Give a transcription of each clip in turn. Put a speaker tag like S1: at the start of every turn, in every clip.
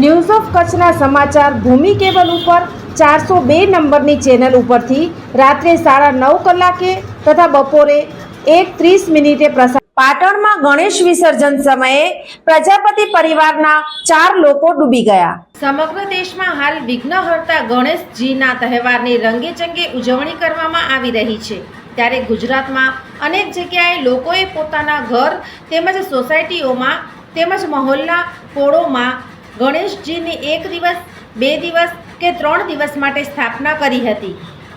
S1: news of કચ્છના સમાચાર ભૂમિ cable ઉપર ચારસો બે નંબરની ચેનલ ઉપરથી રાત્રે સાડા નવ કલાકે તથા બપોરે એક ત્રીસ મિનિટે પ્રસાર પાટણમાં ગણેશ વિસર્જન સમયે પ્રજાપતિ પરિવારના ચાર લોકો ડૂબી ગયા. સમગ્ર દેશમાં હાલ વિઘ્નહર્તા ગણેશજીના તહેવારની રંગેચંગે ઉજવણી કરવામાં આવી રહી છે. ત્યારે ગુજરાતમાં અનેક જગ્યાએ લોકોએ પોતાના ઘર તેમજ સોસાયટીઓમાં તેમજ મહોલ્લા, પોળોમાં ગણેશજીની એક દિવસ, બે દિવસ કે ત્રણ દિવસ માટે સ્થાપના કરી હતી,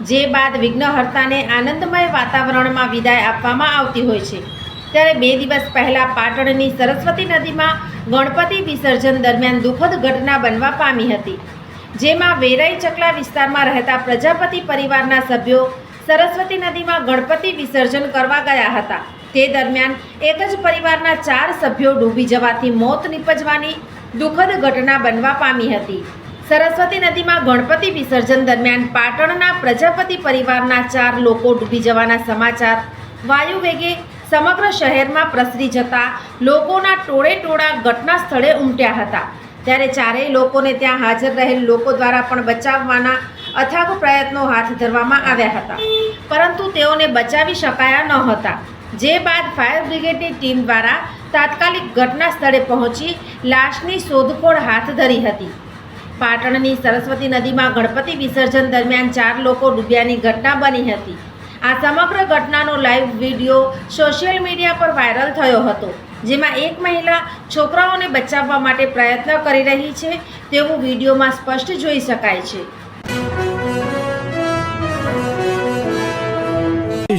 S1: જે બાદ વિઘ્નહર્તાને આનંદમય વાતાવરણમાં વિદાય આપવામાં આવતી હોય છે. ત્યારે બે દિવસ પહેલાં પાટણની સરસ્વતી નદીમાં ગણપતિ વિસર્જન દરમિયાન દુઃખદ ઘટના બનવા પામી હતી, જેમાં વેરાઈ ચકલા વિસ્તારમાં રહેતા પ્રજાપતિ પરિવારના સભ્યો સરસ્વતી નદીમાં ગણપતિ વિસર્જન કરવા ગયા હતા. તે દરમિયાન એક જ પરિવારના ચાર સભ્યો ડૂબી જવાથી મોત નીપજવાની દુઃખદ ઘટના બનવા પામી હતી. સરસ્વતી નદીમાં ગણપતિ વિસર્જન દરમિયાન પાટણના પ્રજાપતિ પરિવારના ચાર લોકો ડૂબી જવાના સમાચાર. વાયુ વેગે સમગ્ર શહેરમાં પ્રસરી જતા લોકોના ટોળે ટોળા ઘટના સ્થળે ઉમટ્યા હતા. ત્યારે ચારેય લોકોને ત્યાં હાજર રહેલ લોકો દ્વારા પણ બચાવવાના અથાગ પ્રયત્નો હાથ ધરવામાં આવ્યા હતા. પરંતુ તેઓને બચાવી શકાયા ન હતા. જે બાદ ફાયર બ્રિગેડની ટીમ દ્વારા તાત્કાલિક ઘટના સ્થળે પહોંચી લાશની શોધખોળ હાથ ધરી હતી. પાટણની સરસ્વતી નદીમાં ગણપતિ વિસર્જન દરમિયાન ચાર લોકો ડૂબ્યાની ઘટના બની હતી. આ સમગ્ર ઘટનાનો લાઈવ વીડિયો સોશિયલ મીડિયા પર વાયરલ થયો હતો, જેમાં એક મહિલા છોકરાઓને બચાવવા માટે પ્રયત્ન કરી રહી છે તેવું વિડીયોમાં સ્પષ્ટ જોઈ શકાય છે.